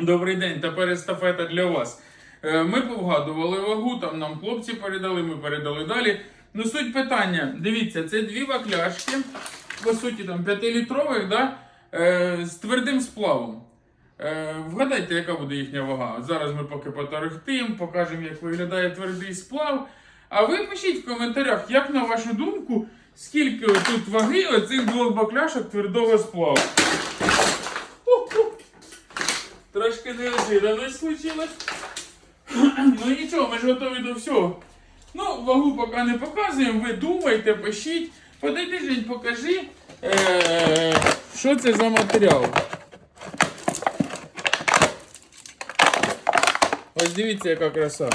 Добрий день, тепер естафета для вас. Е, Ми повгадували вагу, там нам хлопці передали, ми передали далі. Ну, суть питання. Дивіться, це дві бакляшки, по суті, там 5-літрових, да? е, з твердим сплавом. Е, Вгадайте, яка буде їхня вага. Зараз ми поки поторохтим, покажемо, як виглядає твердий сплав. А ви пишіть в коментарях, як на вашу думку, скільки тут ваги оцих двох бакляшок твердого сплаву. Трошки неожиданно случилось. Ну нічого, ми ж готові до всього. Ну, вагу поки не показуємо, ви думайте, пишіть. Подойди, Жень, покажи, е- що це за матеріал. Ось дивіться, яка краса.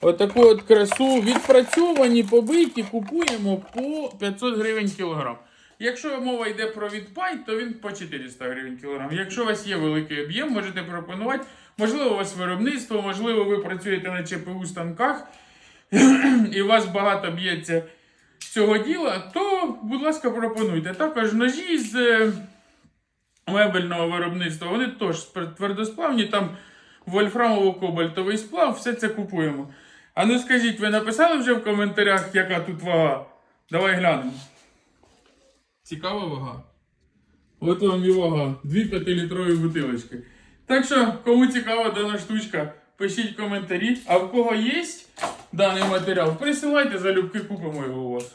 Отаку от красу відпрацьовані, побиті, купуємо по 500 гривень кілограм. Якщо мова йде про відпай, то він по 400 гривень кілограм. Якщо у вас є великий об'єм, можете пропонувати. Можливо, у вас виробництво, можливо, ви працюєте на ЧПУ станках і у вас багато б'ється цього діла, то, будь ласка, пропонуйте. Також ножі з е, мебельного виробництва, вони теж твердосплавні, там вольфрамово-кобальтовий сплав, все це купуємо. А ну скажіть, ви написали вже в коментарях, яка тут вага? Давай глянемо. Цікава вага. От вам і вага. Дві 5-літрові бутилочки. Так що, кому цікава дана штучка, пишіть коментарі. А в кого є даний матеріал, присилайте залюбки, купимо його у вас.